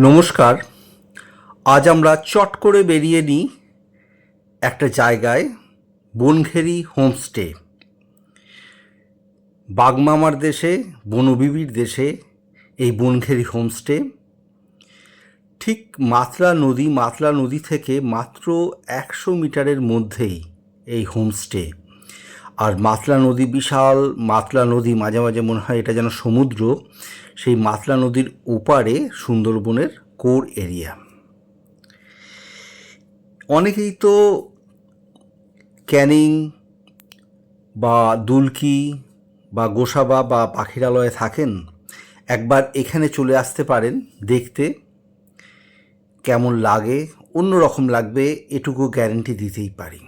নমস্কার। আজ আমরা চট করে বেরিয়ে নিই একটা জায়গায়, বনঘেরি হোমস্টে। বাগমামার দেশে, বনবিবির দেশে এই বনঘেরি হোমস্টে। ঠিক মাতলা নদী মাতলা নদী থেকে মাত্র একশো মিটারের মধ্যেই এই হোমস্টে। আর মাতলা নদী বিশাল, মাতলা নদী মাঝে মাঝে মনে হয় এটা যেন সমুদ্র, সেই মাতলা নদীর ওপারে সুন্দরবনের কোর এরিয়া। অনেকেই তো ক্যানিং বা দুলকি বা গোসাবা বা পাখিরালয়ে থাকেন, একবার এখানে চলে আসতে পারেন দেখতে। কেমন লাগে? অন্য রকম লাগবে, এটুকু গ্যারেন্টি দিতেই পারি।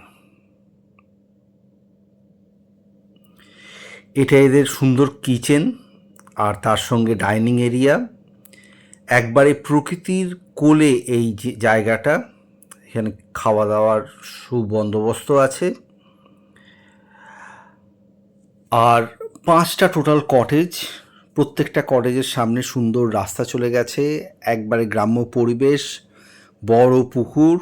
এটা এদের সুন্দর কিচেন আর তার সঙ্গে ডাইনিং এরিয়া। একবারে প্রকৃতির কোলে এই জায়গাটা, এখানে খাওয়া দাওয়ার সুবন্দোবস্ত আছে। আর পাঁচটা টোটাল কটেজ, প্রত্যেকটা কটেজের সামনে সুন্দর রাস্তা চলে গেছে, একবারে গ্রাম্য পরিবেশ, বড় পুকুর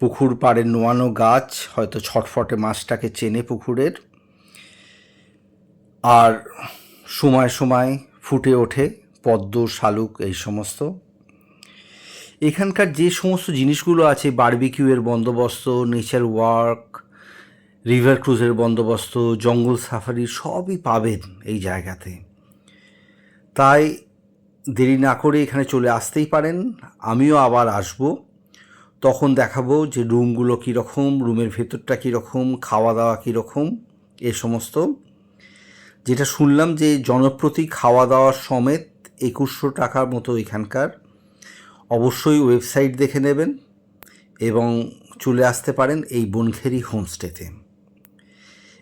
পুকুর পাড়ে নোয়ানো গাছ, হয়তো ছটফটে মাছটাকে চেনে পুকুরের। আর সময় সময় ফুটে ওঠে পদ্ম, শালুক এই সমস্ত। এখানকার যে সমস্ত জিনিসগুলো আছে বারবিকিউয়ের বন্দোবস্ত নেচার ওয়ার্ক রিভার ক্রুজের বন্দোবস্ত, জঙ্গল সাফারি সবই পাবেন এই জায়গাতে। তাই দেরি না করে এখানে চলে আসতেই পারেন। আমিও আবার আসব। তখন দেখাবো যে রুমগুলো কীরকম রুমের ভেতরটা কীরকম, খাওয়া দাওয়া কীরকম, এ সমস্ত। যেটা শুনলাম যে জনপ্রতি খাওয়া দাওয়ার সমেত একুশশো টাকার মতো এখানকার। অবশ্যই ওয়েবসাইট দেখে নেবেন এবং চলে আসতে পারেন এই বনখেরি হোমস্টেতে।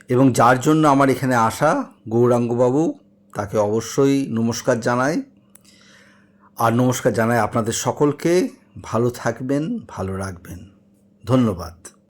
এবং যার জন্য আমার এখানে আসা গৌরাঙ্গবাবু, তাকে অবশ্যই নমস্কার জানাই। আর নমস্কার জানাই আপনাদের সকলকে। ভালো থাকবেন, ভালো রাখবেন। ধন্যবাদ।